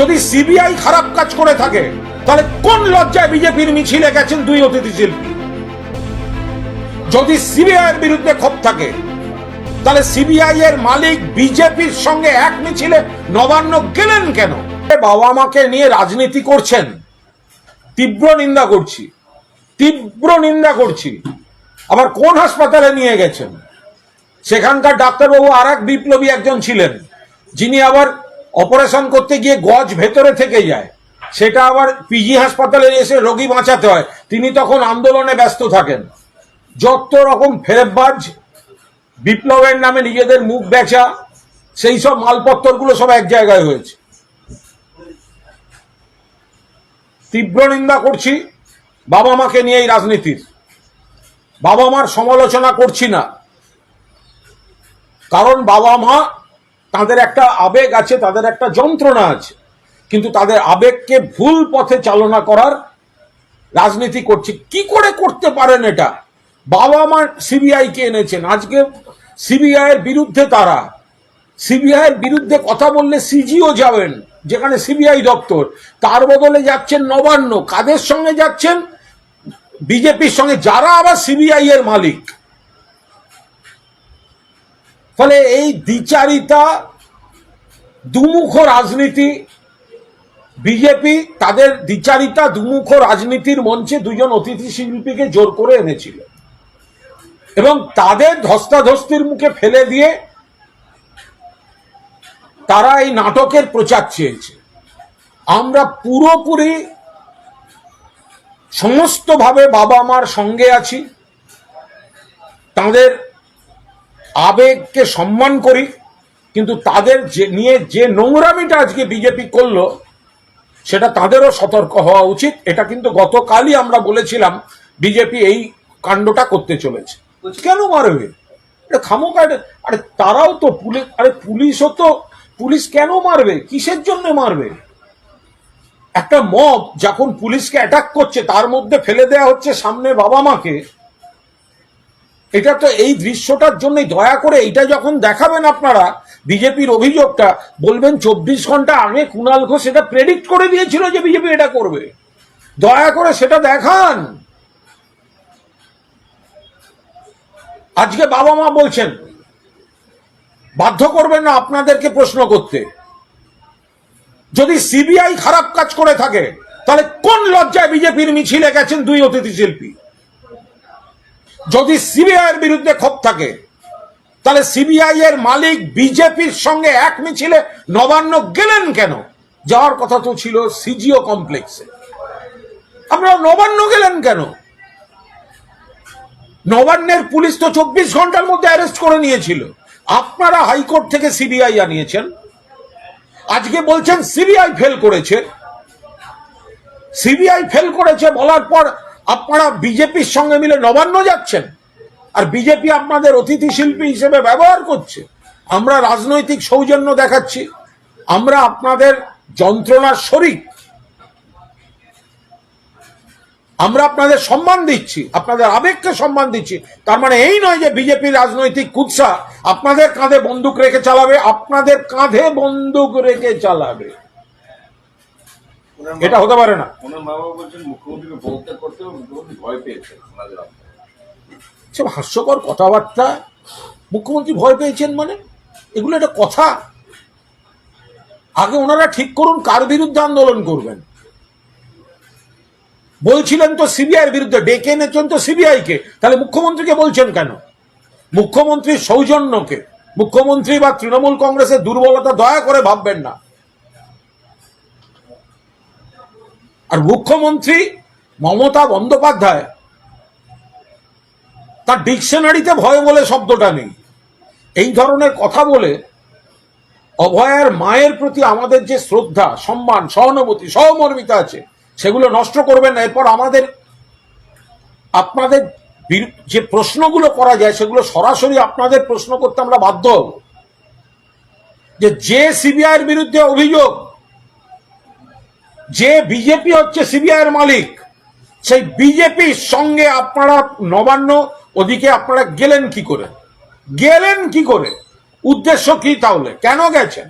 যদি সিবিআই খারাপ কাজ করে থাকে, তাহলে কোন লজ্জায় বিজেপির মিছিলে গেছেন দুই অতিথি শিল্পী? যদি সিবিআই এর বিরুদ্ধে ক্ষোভ থাকে, তাহলে সিবিআই এর মালিক বিজেপির সঙ্গে এক মিছিলে নবান্ন গেলেন কেন? বাবা মাকে নিয়ে রাজনীতি করছেন, তীব্র নিন্দা করছি, তীব্র নিন্দা করছি। আবার কোন হাসপাতালে নিয়ে গেছেন? সেখানকার ডাক্তারবাবু আর এক বিপ্লবী একজন ছিলেন, যিনি আবার অপারেশন করতে গিয়ে গজ ভেতরে থেকে যায়, সেটা আবার পিজি হাসপাতালে এসে রোগী বাঁচাতে হয়। তিনি তখন আন্দোলনে ব্যস্ত থাকেন। যত রকম ফেরবাজ বিপ্লবের নামে নিজেদের মুখ বেচা, সেই সব মালপত্রগুলো সব এক জায়গায় হয়েছে। তীব্র নিন্দা করছি বাবা মাকে নিয়ে এই রাজনীতির। বাবা মার সমালোচনা করছি না। কারণ বাবা মা তাদের একটা আবেগ আছে, তাদের একটা যন্ত্রণা আছে। কিন্তু তাদের আবেগকে ভুল পথে চালনা করার রাজনীতি করছে। কি করে করতে পারেন এটা? বাবা মা সিবিআই কে এনেছেন? আজকে সিবিআই এর বিরুদ্ধে তারা, সিবিআই এর বিরুদ্ধে কথা বললে সিজিও যাবেন, যেখানে সিবিআই দপ্তর। তার বদলে যাচ্ছেন নবান্ন। কাদের সঙ্গে যাচ্ছেন? বিজেপির সঙ্গে। যারা আবার সিবিআই এর মালিক। ফলে এই দ্বিচারিতা, দুমুখ রাজনীতি, বিজেপি তাদের দ্বিচারিতা, দুমুখ রাজনীতির মঞ্চে দুজন অতিথি শিল্পীকে জোর করে এনেছিল। এবং তাদের ধস্তাধস্তির মুখে ফেলে দিয়ে তারা এই নাটকের প্রচার চেয়েছে। আমরা পুরোপুরি সমস্তভাবে বাবা মার সঙ্গে আছি। তাদের আবেগকে সম্মান করি, কিন্তু তাদের যে, নিয়ে যে নোংরামিটা আজকে বিজেপি করল, সেটা তাদেরও সতর্ক হওয়া উচিত। এটা কিন্তু গতকালই আমরা বলেছিলাম, বিজেপি এই কাণ্ডটা করতে চলেছে। কেন মারবে? এটা খামোকা আরে তারাও তো পুলিশ, আরে পুলিশও তো, পুলিশ কেন মারবে? কিসের জন্য মারবে? একটা মব যখন পুলিশকে অ্যাটাক করছে, তার মধ্যে ফেলে দেয়া হচ্ছে সামনে বাবা মাকে এটা তো এই দৃশ্যটার জন্যই দয়া করে এটা যখন দেখাবেন আপনারা, বিজেপির অভিযোগটা, বলবেন চব্বিশ ঘণ্টা আগে কুণাল ঘোষ সেটা প্রেডিক্ট করে দিয়েছিল যে বিজেপি এটা করবে। দয়া করে সেটা দেখান। আজকে বাবা মা বলছেন, বাধ্য করবেন না আপনাদেরকে প্রশ্ন করতে। যদি সিবিআই খারাপ কাজ করে থাকে, তাহলে কোন লজ্জায় বিজেপির মিছিলে গেছেন দুই অতিথি শিল্পী? যদি সিবিআই এর বিরুদ্ধে ক্ষোভ থাকে, তাহলে সিবিআই এর মালিক বিজেপির সঙ্গে এক মিছিলে নবান্ন গেলেন কেন? যাওয়ার কথা তো ছিল সিজিও কমপ্লেক্সে। আপনারা নবান্ন গেলেন কেন? নবান্নের পুলিশ তো চব্বিশ ঘণ্টার মধ্যে অ্যারেস্ট করে নিয়েছিল। আপনারা হাইকোর্ট থেকে সিবিআই আনিয়েছেন। আজকে বলছেন সিবিআই ফেল করেছে। সিবিআই ফেল করেছে বলার পর আপনারা বিজেপির সঙ্গে মিলে নবান্ন যাচ্ছেন। আর বিজেপি আপনাদের অতিথি শিল্পী হিসেবে ব্যবহার করছে। আমরা রাজনৈতিক সৌজন্য দেখাচ্ছি। আমরা আপনাদের যন্ত্রণার শরিক। আমরা আপনাদের সম্মান দিচ্ছি, আপনাদের আবেগকে সম্মান দিচ্ছি। তার মানে এই নয় যে বিজেপির রাজনৈতিক কুৎসা। আপনাদের কাঁধে বন্দুক রেখে চালাবে, আপনাদের কাঁধে বন্দুক রেখে চালাবে। এটা হতে পারে না। ওনার মা বাবা বলছেন মুখ্যমন্ত্রীকে পদত্যাগ করতে মুখ্যমন্ত্রী ভয় পেয়েছেন ওনাদের সব হাস্যকর কথাবার্তা মুখ্যমন্ত্রী ভয় পেয়েছেন মানে? এগুলো একটা কথা। আগে ওনারা ঠিক করুন কার বিরুদ্ধে আন্দোলন করবেন। বলছিলেন তো সিবিআই এর বিরুদ্ধে ডেকে এনেছেন তো সিবিআই কে তাহলে মুখ্যমন্ত্রীকে বলছেন কেন? মুখ্যমন্ত্রীর সৌজন্যকে। মুখ্যমন্ত্রী বা তৃণমূল কংগ্রেসের দুর্বলতা দয়া করে ভাববেন না। আর মুখ্যমন্ত্রী মমতা বন্দ্যোপাধ্যায়, তার ডিকশনারিতে ভয় বলে শব্দটা নেই। এই ধরনের কথা বলে অভয়ার মায়ের প্রতি আমাদের যে শ্রদ্ধা, সম্মান, সহানুভূতি, সহমর্মিতা আছে, সেগুলো নষ্ট করবেন না। এরপর আমাদের, আপনাদের যে প্রশ্নগুলো করা যায়, সেগুলো সরাসরি আপনাদের প্রশ্ন করতে আমরা বাধ্য হব। যে যে সিবিআই এর বিরুদ্ধে অভিযোগ যে বিজেপি হচ্ছে সিবিআই এর মালিক, সেই বিজেপির সঙ্গে আপনারা নবান্ন ওদিকে আপনারা গেলেন কি করে? গেলেন কি করে? উদ্দেশ্য কি তাহলে? কেন গেছেন?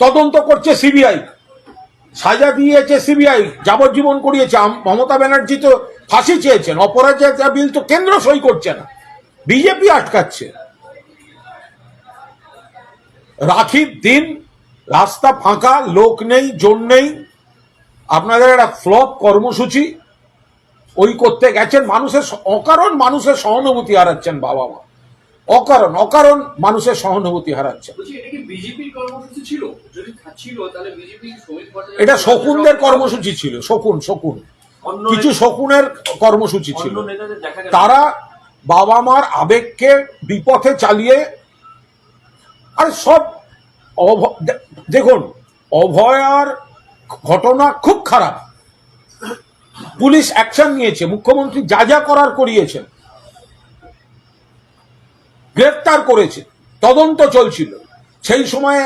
তদন্ত করছে সিবিআই সাজা দিয়েছে সিবিআই যাবজ্জীবন করিয়েছে। মমতা ব্যানার্জি তো ফাঁসি চেয়েছেন অপরাজিতা বিল তো কেন্দ্র সই করছে না। বিজেপি আটকাচ্ছে। রাখির দিন রাস্তা ফাঁকা লোক নেই জোর নেই। আপনাদের একটা ফ্লপ কর্মসূচি। ওই করতে গেছেন মানুষের অকারণ মানুষের সহানুভূতি হারাচ্ছেন বাবা মা। অকারণ অকারণ মানুষের সহানুভূতি হারাচ্ছেন। এটা শকুনদের কর্মসূচি ছিল শকুন শকুন। কিছু শকুনের কর্মসূচি ছিল। তারা বাবা মার আবেগকে বিপথে চালিয়ে আর সব দেখুন অভয়ার ঘটনা খুব খারাপ। পুলিশ অ্যাকশন নিয়েছে, মুখ্যমন্ত্রী যা যা করার করিয়েছেন। গ্রেফতার করেছে, তদন্ত চলছিল। সেই সময়ে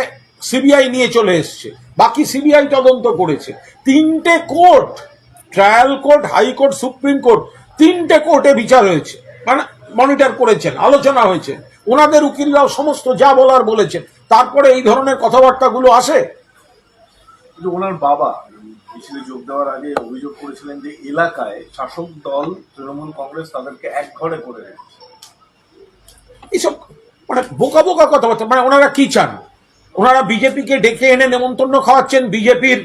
সিবিআই নিয়ে চলে এসছে, বাকি সিবিআই তদন্ত করেছে। তিনটে court, trial court high court supreme court, তিনটে কোর্টে বিচার হয়েছে। মানে মনিটর করেছেন, আলোচনা হয়েছে। ওনাদের উকিলরাও সমস্ত যা বলার বলেছেন। তারপরে এই ধরনের কথাবার্তাগুলো আসে? কিন্তু ওনার বাবা মিছিলে যোগ দেওয়ার আগে অভিযোগ করেছিলেন যে এলাকায় শাসক দল তৃণমূল কংগ্রেস তাদেরকে এক ঘরে করে রেখেছে। এইসব মানে বোকা বোকা কথাবার্তা মানে ওনারা কি চান? ওনারা বিজেপিকে ডেকে এনে নেমন্তন্ন খাওয়াচ্ছেন বিজেপির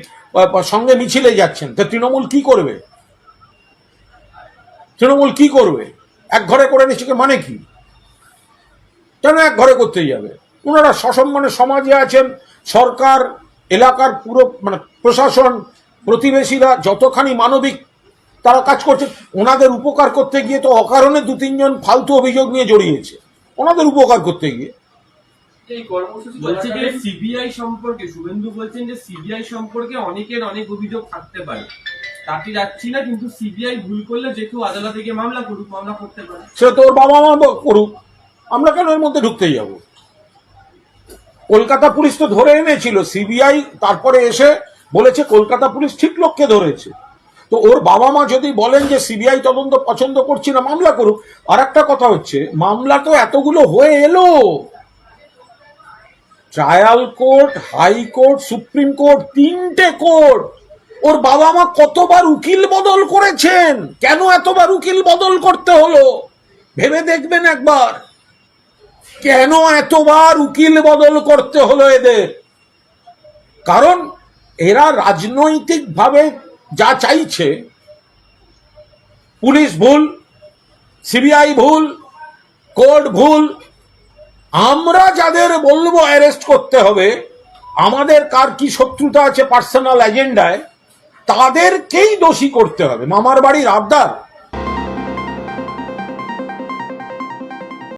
সঙ্গে মিছিলে যাচ্ছেন। তো তৃণমূল কি করবে? তৃণমূল কি করবে? এক ঘরে করে নিচ্ছে মানে কি? কেন এক ঘরে করতে যাবে? ওনারা সসম্মানে সমাজে আছেন সরকার এলাকার পুরো মানে প্রশাসন প্রতিবেশীরা যতখানি মানবিক তারা কাজ করছে ওনাদের উপকার করতে গিয়ে তো অকারণে দু তিনজন ফালতু অভিযোগ নিয়ে জড়িয়েছে। ওনাদের উপকার করতে গিয়ে। বলছে যে সিবিআই সম্পর্কে শুভেন্দু বলছেন যে সিবিআই সম্পর্কে অনেকের অনেক অভিযোগ থাকতে পারে। যাচ্ছি না কিন্তু সিবিআই ভুল করলে যে কেউ আদালতে গিয়ে মামলা করুক মামলা করতে পারে। সে তোর বাবা মা করুক আমরা কেন এর মধ্যে ঢুকতে যাব? কলকাতা পুলিশ তো ধরে এনেছিল। সিবিআই তারপরে এসে বলেছে কলকাতা পুলিশ ঠিক লোককে ধরেছে। তো ওর বাবা মা যদি বলেন যে সিবিআই তদন্ত পছন্দ করছি না, মামলা করুক। আর একটা কথা হচ্ছে, মামলা তো এতগুলো হয়ে এলো। Trial court high court supreme court, তিনটে কোর্ট। ওর বাবা মা কতবার উকিল বদল করেছেন? কেন এতবার উকিল বদল করতে হলো? ভেবে দেখবেন একবার। কেন এতবার উকিল বদল করতে হলো এদের? কারণ এরা রাজনৈতিকভাবে যা চাইছে, পুলিশ ভুল, সিবিআই ভুল, কোর্ট ভুল, আমরা যাদের বলব অ্যারেস্ট করতে হবে, আমাদের কার কি শত্রুতা আছে পার্সোনাল এজেন্ডায়, তাদেরকেই দোষী করতে হবে। মামার বাড়ির আবদার।